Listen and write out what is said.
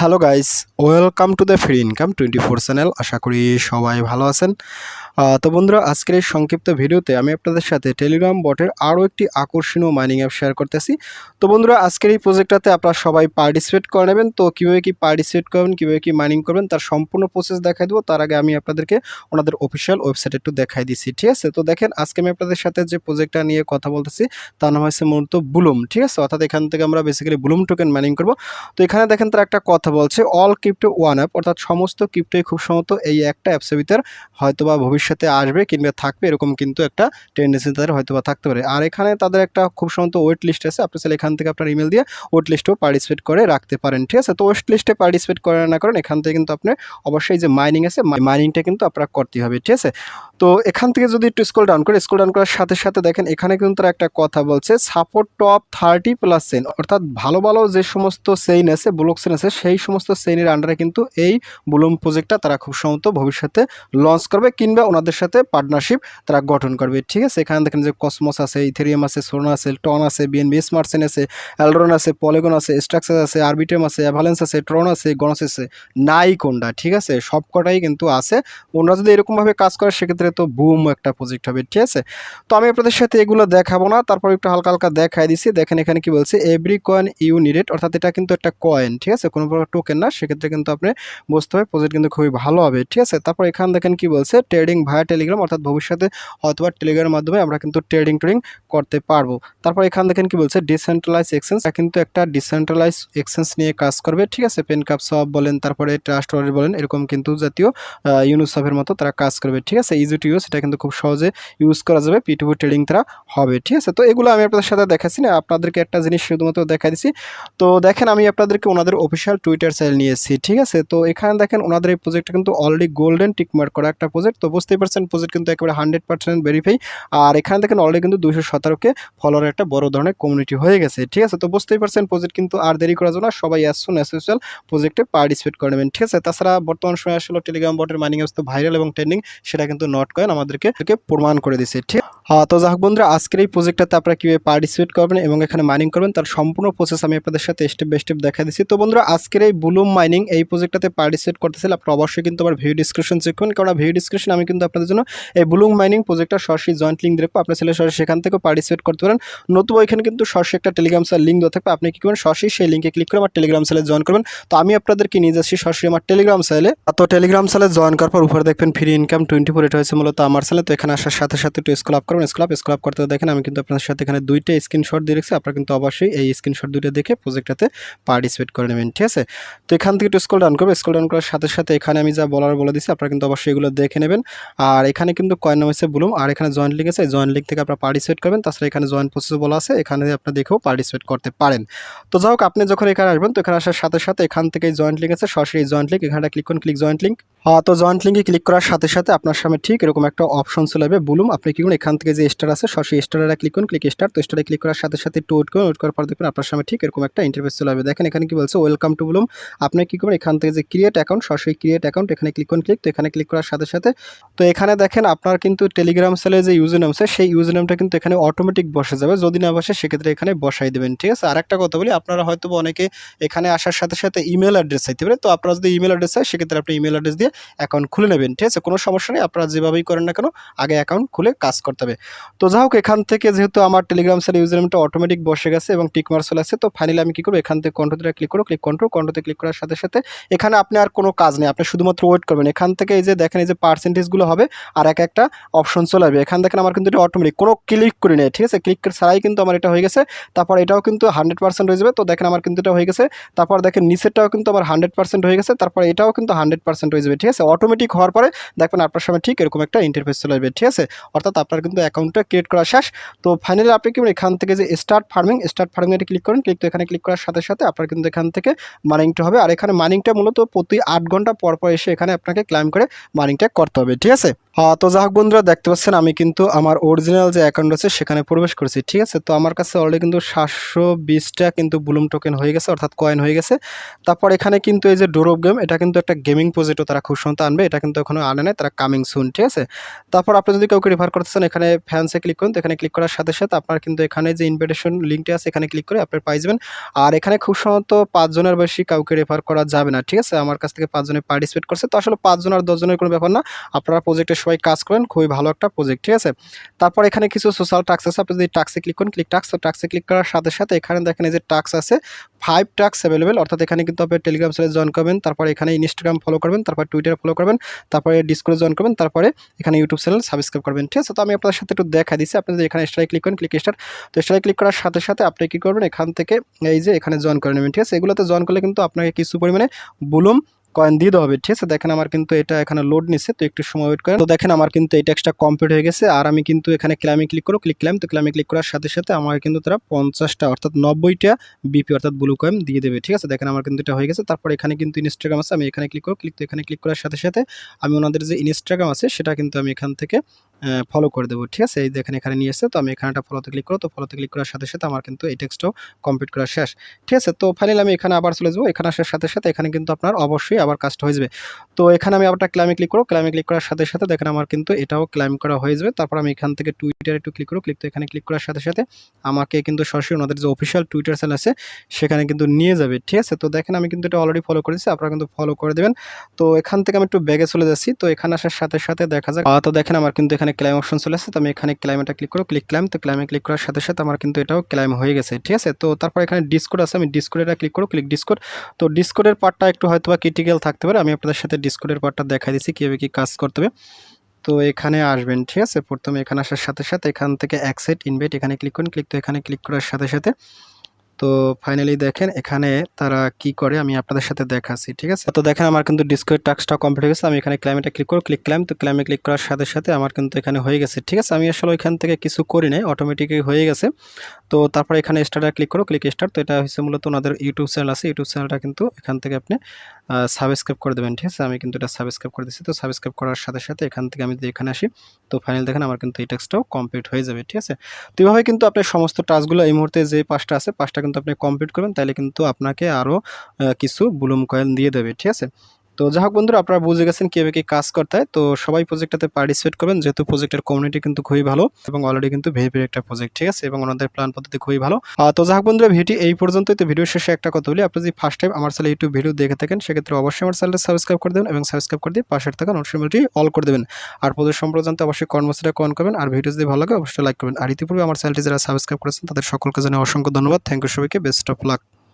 Hello guys, welcome to the free income twenty four channel. আশা করি সবাই ভালো আছেন। তো বন্ধুরা, আজকের এই সংক্ষিপ্ত ভিডিওতে আমি আপনাদের সাথে টেলিগ্রাম বটের আরও একটি আকর্ষণীয় মাইনিং অ্যাপ শেয়ার করতেছি। তো বন্ধুরা, আজকের এই প্রজেক্টটাতে আপনারা সবাই পার্টিসিপেট করে নেবেন। তো কীভাবে কি পার্টিসিপেট করবেন, কীভাবে কি মাইনিং করবেন, তার সম্পূর্ণ প্রসেস দেখাই দেবো। তার আগে আমি আপনাদেরকে ওনাদের অফিসিয়াল ওয়েবসাইট একটু দেখাই দিচ্ছি ঠিক আছে? তো দেখেন, আজকে আমি আপনাদের সাথে যে প্রজেক্টটা নিয়ে কথা বলতেছি, তার নাম হচ্ছে মূলত বুলুম ঠিক আছে? অর্থাৎ এখান থেকে আমরা বেসিক্যালি বুলুম টোকেন মাইনিং করব। তো এখানে দেখেন, তারা একটা কথা বলছে অল ক্রিপ্টো ওয়ান অ্যাপ অর্থাৎ সমস্ত ক্রিপ্টোই খুব সম্ভবত এই একটা অ্যাপসের ভিতর হয়তো বা ভবিষ্যতে আসবে কিংবা থাকবে, এরকম কিন্তু একটা টেন্ডেন্সি তাদের হয়তো বা থাকতে পারে। আর এখানে তাদের একটা খুব সম্ভবত ওয়েট লিস্ট আছে, আপনি চাইলে এখান থেকে আপনার ইমেল দিয়ে ওয়েট লিস্টেও পার্টিসিপেট করে রাখতে পারেন, ঠিক আছে? তো ওয়েট লিস্টে পার্টিসিপেট করেন না করেন, এখান থেকে কিন্তু আপনি অবশ্যই যে মাইনিং আছে মাইনিংটা কিন্তু আপনার করতে হবে, ঠিক আছে? তো এখান থেকে যদি একটু স্কুল ডাউন করে স্কুল ডাউন করার সাথে সাথে দেখেন, এখানে কিন্তু তারা একটা কথা বলছে সাপোর্ট টপ থার্টি প্লাস সেন অর্থাৎ ভালো ভালো যে সমস্ত সেইন আছে ব্লক সেন আছে, সেই সমস্ত শ্রেণির আন্ডারে কিন্তু এই বুলুম প্রজেক্টটা তারা খুব সম্ভবত ভবিষ্যতে লঞ্চ করবে কিংবা ওনাদের সাথে পার্টনারশিপ তারা গঠন করবে, ঠিক আছে? এখানে দেখেন যে কসমোস আছে ইথেরিয়াম আছে সোনা আছে টন আছে বিএনবি স্মার্টসেন আছে অ্যালড্রন আছে পলিগন আছে স্ট্রাকচার আছে আরবিটেম আছে অ্যাভালেন্স আছে ট্রন আছে গণস আছে নাই কোনটা ঠিক আছে? সব কটাই কিন্তু আছে। ওনারা যদি এরকমভাবে কাজ করে, সেক্ষেত্রে তো বুম একটা প্রজেক্ট হবে, ঠিক আছে? তো আমি আপনাদের সাথে এগুলো দেখাবো না, তারপর একটু হালকা হালকা দেখাই দিছি দেখেন এখানে কি বলছে এভরি কয়েন ইউ নিডেড অর্থাৎ এটা কিন্তু একটা কয়েন ঠিক আছে? কোনো টোকেন না, সেক্ষেত্রে কিন্তু আপনি বুঝতে হবে প্রজেক্ট কিন্তু খুবই ভালো হবে, ঠিক আছে? তারপর এখান দেখেন কি বলছে ট্রেডিং ভায়া টেলিগ্রাম অর্থাৎ ভবিষ্যতে অথবা টেলিগ্রামের মাধ্যমে আমরা কিন্তু ট্রেডিং ট্রেডিং করতে পারব। তারপর এখান দেখেন কি বলছে ডিসেন্ট্রালাইজ এক্সচেঞ্জ কিন্তু একটা ডিসেন্ট্রালাইজ এক্সচেঞ্জ নিয়ে কাজ করবে, ঠিক আছে? পেন কাপ সব বলেন, তারপরে ট্রাস্ট ওয়ালেট বলেন, এরকম কিন্তু জাতীয় ইউনুসফের মতো তারা কাজ করবে, ঠিক আছে? ইজি টু ইউজ এটা কিন্তু খুব সহজে ইউজ করা যাবে পি টু ট্রেডিং তারা হবে, ঠিক আছে? তো এগুলো আমি আপনাদের সাথে দেখাচ্ছি না, আপনাদেরকে একটা জিনিস শুধুমাত্র দেখা দিচ্ছি। তো দেখেন, আমি আপনাদেরকে ওনাদের অফিসিয়াল টুইটার চ্যানেল নিয়ে এসেছি ঠিক আছে? তো এখানে দেখেন ওনাদের এই প্রজেক্টটা কিন্তু অলরেডি গোল্ডেন টিকমার্ক করা একটা প্রজেক্ট তো বুঝতেই পারছেন প্রজেক্ট কিন্তু একেবারে হান্ড্রেড পার্সেন্ট ভেরিফাই আর এখানে দেখেন অলরেডি কিন্তু দুইশো সতেরোকে ফলোয়ার একটা বড় ধরনের কমিউনিটি হয়ে গেছে, ঠিক আছে? তো বুঝতেই পারছেন প্রজেক্ট কিন্তু আর দেরি করার জন্য সবাই অ্যাজ সুন অ্যাজ ইউজুয়াল প্রজেক্টে পার্টিসিপেট করে নেবেন, ঠিক আছে? তাছাড়া বর্তমান সময় আসলে টেলিগ্রাম বটের মাইনিং অবস্থা ভাইরাল এবং ট্রেন্ডিং সেটা কিন্তু নট কয়েন আমাদেরকে প্রমাণ করে দিচ্ছে ঠিক হ্যাঁ তো যাক বন্ধুরা, আজকের এই প্রজেক্টটাতে আপনারা কীভাবে পার্টিসিপেট করবেন এবং এখানে মাইনিং করবেন, তার সম্পূর্ণ প্রসেস আমি আপনাদের সাথে স্টেপ বাই স্টেপ দেখা দিচ্ছি। তো বন্ধুরা, আজকের এই বুলুম মাইনিং এই প্রজেক্টটাতে পার্টিসিপেট করতে চাইলে আপনারা অবশ্যই কিন্তু আমার ভিডিও ডিসক্রিপশন চেক করুন, কারণ ভিডিও ডিসক্রিপশন আমি কিন্তু আপনাদের জন্য এই বুলুম মাইনিং প্রজেক্টটা সরাসরি জয়েন্ট লিঙ্ক দেখব আপনার ছেলে সরাসরি সেখান থেকেও পার্টিসিপেট করতে পারেন। নতুবা এখানে কিন্তু সরাসরি একটা টেলিগ্রাম সেল লিঙ্ক দেওয়া থাকবে, আপনি কী করবেন, সরাসরি সেই লিঙ্কে ক্লিক করে আমার টেলিগ্রাম সেলে জয়েন করবেন। তো আমি আপনাদেরকে নিয়ে যাচ্ছি সরাসরি আমার টেলিগ্রাম সেলে তো টেলিগ্রাম সেলে জয়েন করার পর উপরে দেখবেন ফ্রি ইনকাম টোয়েন্টি ফোর এটা হয়েছে মূলত আমার সেলে তো এখানে আসার সাথে সাথে একটু স্কুল আপ করবেন। আপ স্কুল আপ করতে দেখেন, আমি কিন্তু আপনার সাথে এখানে দুইটা স্ক্রিনশট দিয়ে রেখেছি। আপনারা কিন্তু অবশ্যই এই স্ক্রিনশট দুইটা দেখে প্রজেক্টটাতে পার্টিসিপেট করে নেবেন, ঠিক আছে? তো এখান থেকে একটু স্কুল ডাউন করবে স্কুল ডাউন করার সাথে সাথে এখানে আমি যা বলার বলে দিচ্ছি আপনারা কিন্তু অবশ্যই এগুলো দেখে নেবেন। আর এখানে কিন্তু কয়েন নাম হচ্ছে বুলুম আর এখানে জয়েন্ট লিঙ্ক আছে। জয়েন্ট লিঙ্ক থেকে আপনারা পার্টিসিপেট করবেন। তাছাড়া এখানে জয়েন্ট প্রসেস বলা আছে। এখানে আপনি দেখেও পার্টিসিপেট করতে পারেন। তো যাই হোক, আপনি যখন এখানে আসবেন, তো এখানে আসার সাথে সাথে এখান থেকে জয়েন্ট লিঙ্ক আছে। সরাসরি জয়েন্ট লিঙ্ক এখানটা ক্লিক করুন ক্লিক জয়েন্ট লিঙ্ক তো জয়েন্ট লিঙ্কে ক্লিক করার সাথে সাথে আপনার সামনে ঠিক এরকম একটা অপশন চলে যাবে বুলুম আপনি কি করুন এখান থেকে যে স্টার আছে সরাসরি স্টারে ক্লিক করুন ক্লিক স্টার তো স্টারে ক্লিক করার সাথে সাথে একটু ওয়েট করুন ওয়েট করার পর দেখবেন আপনার সামনে ঠিক এরকম একটা ইন্টারফেস চলে যাবে দেখেন এখানে কি বলছে ওয়েলকাম টু বুলুম আপনি কি করবেন, এখান থেকে যে ক্রিয়েট অ্যাকাউন্ট সরাসরি ক্রিয়েট অ্যাকাউন্ট এখানে ক্লিক করুন ক্লিক তো এখানে ক্লিক করার সাথে সাথে, তো এখানে দেখেন আপনার কিন্তু টেলিগ্রাম সেলে যে ইউজার নাম আছে, সেই ইউজার নামটা কিন্তু এখানে অটোমেটিক বসে যাবে। যদি না বসে, সেক্ষেত্রে এখানে বসাই দেবেন, ঠিক আছে? আর একটা কথা বলি, আপনারা হয়তো অনেকে এখানে আসার সাথে সাথে ইমেল অ্যাড্রেস চাইতে পারে তো আপনারা যদি ইমেল অ্যাড্রেস চাই সেক্ষেত্রে আপনি ইমেল অ্যাড্রেস দিয়ে অ্যাকাউন্ট খুলে নেবেন, ঠিক আছে? কোনো সমস্যা নেই, আপনারা যেভাবেই করেন না কেন, আগে অ্যাকাউন্ট খুলে কাজ করতে হবে। তো যা হোক এখান থেকে যেহেতু আমার টেলিগ্রাম সেল ইউজার নেমটা অটোমেটিক বসে গেছে এবং টিক মার্ক চলে আসছে, তো ফাইনালি আমি কী করব? এখান থেকে কন্ট্রোতে ক্লিক করো ক্লিক কন্ট্রোল কন্ট্রোতে ক্লিক করার সাথে সাথে এখানে আপনি আর কোনো কাজ নেই, আপনি শুধুমাত্র ওয়েট করবেন। এখান থেকে এই যে দেখেন, এই যে পার্সেন্টেজগুলো হবে আর এক একটা অপশন চলে আসবে। এখান দেখেন, আমার কিন্তু এটা অটোমেটিক কোনো ক্লিক করি নেই, ঠিক আছে? ক্লিক ছাড়াই কিন্তু আমার এটা হয়ে গেছে। তারপর এটাও কিন্তু হান্ড্রেড পার্সেন্ট হয়ে যাবে। তো দেখেন, আমার কিন্তু এটা হয়ে গেছে। তারপর দেখেন, নিচেরটাও কিন্তু আমার হান্ড্রেড পার্সেন্ট হয়ে গেছে। তারপর এটাও কিন্তু হান্ড্রেড পার্সেন্ট হয়ে যাবে, ঠিক আছে? অটোমেটিক হওয়ার পরে দেখবেন, আপনার সামনে ঠিক এরকম একটা ইন্টারফেস চলে আসবে, ঠিক আছে? অর্থাৎ আপনার কিন্তু অ্যাকাউন্টটা ক্রিয়েট করা শেষ। তো ফাইনালি আপনি কি এখান থেকে যে স্টার্ট ফার্মিং স্টার্ট ফার্মিং এটা ক্লিক করেন ক্লিক তো এখানে ক্লিক করার সাথে সাথে আপনার কিন্তু এখান থেকে মার্নিংটা হবে। আর এখানে মার্নিংটা মূলত প্রতি আট ঘণ্টা পর পর এসে এখানে আপনাকে ক্লাইম করে মার্নিংটা করতে হবে, ঠিক আছে? তো যাই হোক বন্ধুরা, দেখতে পাচ্ছেন আমি কিন্তু আমার অরিজিনাল যে অ্যাকাউন্ট আছে সেখানে প্রবেশ করেছি, ঠিক আছে? তো আমার কাছে অলরেডি কিন্তু সাতশো বিশটা কিন্তু বুলুম টোকেন হয়ে গেছে, অর্থাৎ কয়েন হয়ে গেছে। তারপর এখানে কিন্তু এই যে ডোরব গেম এটা কিন্তু একটা গেমিং প্রজেক্টও তারা খুব সন্তা আনবে, এটা কিন্তু এখনও আনে নাই, তারা কামিং সুন ঠিক আছে? তারপর আপনি যদি কাউকে রেফার করতেছেন এখানে এখানে ফ্যান্সে ক্লিক করুন, তো এখানে ক্লিক করার সাথে সাথে আপনার কিন্তু এখানে যে ইনভিটেশন লিঙ্কটি আছে, এখানে ক্লিক করে আপনার পাই যাবেন আর এখানে খুব সম্ভবত পাঁচজনের বেশি কাউকে রেফার করা যাবে না, ঠিক আছে? আমার কাছ থেকে পাঁচজনে পার্টিসিপেট করছে। তো আসলে পাঁচজন আর দশজনের কোনো ব্যাপার না, আপনারা প্রজেক্টে সবাই কাজ করেন, খুবই ভালো একটা প্রজেক্ট ঠিক আছে? তারপর এখানে কিছু সোশ্যাল টাক্স আছে, আপনি যদি টাক্সে ক্লিক করেন ক্লিক টাক্স তো টাক্সে ক্লিক করার সাথে সাথে এখানে দেখেন এই যে টাক্স আছে ফাইভ টাক্স অ্যাভেলেবেল অর্থাৎ এখানে কিন্তু আপনি টেলিগ্রাম চ্যানেল জয়েন করবেন, তারপর এখানে ইনস্টাগ্রাম ফলো করবেন, তারপর টুইটার ফলো করবেন, তারপরে ডিসকোরে জয়েন করবেন, তারপরে এখানে ইউটিউব চ্যানেল সাবস্ক্রাইব করবেন, ঠিক আছে? তো আমি আপনাদের সাথে একটু দেখা দিচ্ছি আপনি যদি এখানে স্টারে ক্লিক করেন ক্লিক স্টার তো স্টারে ক্লিক করার সাথে সাথে আপনি কী করবেন? এখান থেকে এই যে এখানে জয়েন করে নেবেন, ঠিক আছে? এগুলোতে জয়েন করলে কিন্তু আপনাকে কিছু পরিমাণে বুলুম কয়েন দিয়ে দেওয়া হবে, ঠিক আছে? দেখেন আমার কিন্তু এটা এখানে লোড নিচ্ছে তো একটু সময় ওয়েট করেন। তো দেখেন আমার কিন্তু এই ট্যাক্সটা কমপ্লিট হয়ে গেছে, আর আমি কিন্তু এখানে ক্লাইমে ক্লিক করো ক্লিক ক্লাইম তো ক্লাইমে ক্লিক করার সাথে সাথে আমার কিন্তু তারা পঞ্চাশটা অর্থাৎ নব্বইটা বিপি অর্থাৎ ব্লু কয়েন দিয়ে দেবে, ঠিক আছে? দেখেন আমার কিন্তু এটা হয়ে গেছে। তারপর এখানে কিন্তু ইনস্টাগ্রাম আছে, আমি এখানে ক্লিক করো ক্লিক তো এখানে ক্লিক করার সাথে সাথে আমি ওনাদের যে ইনস্টাগ্রাম আছে, সেটা কিন্তু আমি এখান থেকে ফলো করে দেবো, ঠিক আছে? এই দেখেন এখানে নিয়ে এসছে, তো আমি এখানে একটা ফলোতে ক্লিক করো, তো ফলোতে ক্লিক করার সাথে সাথে আমার কিন্তু এই টেক্সটও কমপ্লিট করা শেষ, ঠিক আছে? তো ফাইনালি আমি এখানে আবার চলে যাব, এখানে আসার সাথে সাথে এখানে কিন্তু আপনার অবশ্যই আবার কাজটা হয়ে যাবে। তো এখানে আমি আবার ক্লাইমে ক্লিক করো ক্লাইমে ক্লিক করার সাথে সাথে দেখেন আমার কিন্তু এটাও ক্লাইম করা হয়ে যাবে। তারপর আমি এখান থেকে টুইটারে একটু ক্লিক করো ক্লিক তো এখানে ক্লিক করার সাথে সাথে আমাকে কিন্তু সরাসরি ওনাদের যে অফিসিয়াল টুইটার চ্যানেল আছে, সেখানে কিন্তু নিয়ে যাবে। ঠিক আছে? তো দেখেন আমি কিন্তু এটা অলরেডি ফলো করেছি। আপনারা কিন্তু ফলো করে দেবেন। তো এখান থেকে আমি একটু ব্যাগে চলে যাচ্ছি। তো এখানে আসার সাথে সাথে দেখা যাক। তো দেখেন আমার কিন্তু এখানে ক্লাইম অপশন চলে আসছে। তো আমি এখানে ক্লাইমেটা ক্লিক করো ক্লিক ক্লাইম তো ক্লাইমে ক্লিক করার সাথে সাথে আমার কিন্তু এটাও ক্লাইম হয়ে গেছে। ঠিক আছে? তো তারপর এখানে ডিসকোড আছে। আমি ডিসকোডেটা ক্লিক করো ক্লিক ডিসকোড তো ডিসকোডের পার্টটা একটু হয়তো বা ক্রিটিক্যাল থাকতে পারে। আমি আপনাদের সাথে ডিসকোডের পার্টটা দেখা দিচ্ছি কীভাবে কী কাজ করতে হবে। তো এখানে আসবেন, ঠিক আছে? প্রথমে এখানে আসার সাথে সাথে এখান থেকে অ্যাকসেট ইনভাইট এখানে ক্লিক করুন। ক্লিক তো এখানে ক্লিক করার সাথে সাথে তো ফাইনালি দেখেন এখানে তারা কি করে, আমি আপনাদের সাথে দেখাচ্ছি, ঠিক আছে? তো দেখেন আমার কিন্তু ডিসকোয়ের টাস্কটা কমপ্লিট হয়ে গেছে, আমি এখানে ক্লাইমেটা ক্লিক করো ক্লিক ক্লাইম তো ক্লাইমে ক্লিক করার সাথে সাথে আমার কিন্তু এখানে হয়ে গেছে, ঠিক আছে? আমি আসলে ওইখান থেকে কিছু করি নাই অটোমেটিকই হয়ে গেছে। তো তারপরে এখানে স্টার্টার ক্লিক করো ক্লিক স্টার্ট তো এটা হচ্ছে মূলত ওনাদের ইউটিউব চ্যানেল আছে ইউটিউব চ্যানেলটা কিন্তু এখান থেকে আপনি সাবস্ক্রাইব করে দেবেন, ঠিক আছে? আমি কিন্তু এটা সাবস্ক্রাইব করে দিচ্ছি তো সাবস্ক্রাইব করার সাথে সাথে এখান থেকে আমি যদি এখানে আসি, তো ফাইনাল দেখেন আমার কিন্তু এই টেক্সটাও কমপ্লিট হয়ে যাবে, ঠিক আছে? তো এইভাবে কিন্তু আপনি সমস্ত টাস্কগুলো এই মুহূর্তে যে পাঁচটা আছে, পাঁচটা কিন্তু আপনি কমপ্লিট করবেন তাহলে কিন্তু আপনাকে আরও কিছু ব্লুম কয়েন দিয়ে দেবে, ঠিক আছে? তো যাই হোক বন্ধুরা, আপনারা বুঝে গেছেন কীভাবে কি কাজ করতে হয়। তো সবাই প্রজেক্টটাতে পার্টিসিপেট করবেন, যেহেতু প্রজেক্টের কমিউনিটি কিন্তু খুবই ভালো এবং অলরেডি কিন্তু ভেরি একটা প্রজেক্ট ঠিক আছে? এবং ওনাদের প্ল্যান পদ্ধতি খুবই ভালো। তো যাই হোক বন্ধুরা ভিডিও এই পর্যন্তই। তো ভিডিও শেষে একটা কথা বলি, আপনি যদি ফার্স্ট টাইম আমার চ্যানেল ইউটিউব ভিডিও দেখে থাকেন, সেক্ষেত্রে অবশ্যই আমার চ্যানেলটা সাবস্ক্রাইব করে দেবেন এবং সাবস্ক্রাইব করে দিয়ে পাশের থাকা নোটিফিকেশনটি অল করে দেবেন। আর প্রজেক্ট সম্পর্কে জানতে অবশ্যই কর্মসূচিটা কমেন্ট করবেন, আর ভিডিও যদি ভালো লাগে, অবশ্যই লাইক করবেন। আর ইতিপূর্বে আমার চ্যানেলটি যারা সাবস্ক্রাইব করেছেন, তাদের সকলকে জানাই অসংখ্য ধন্যবাদ। থ্যাংক ইউ সবাইকে। Best of luck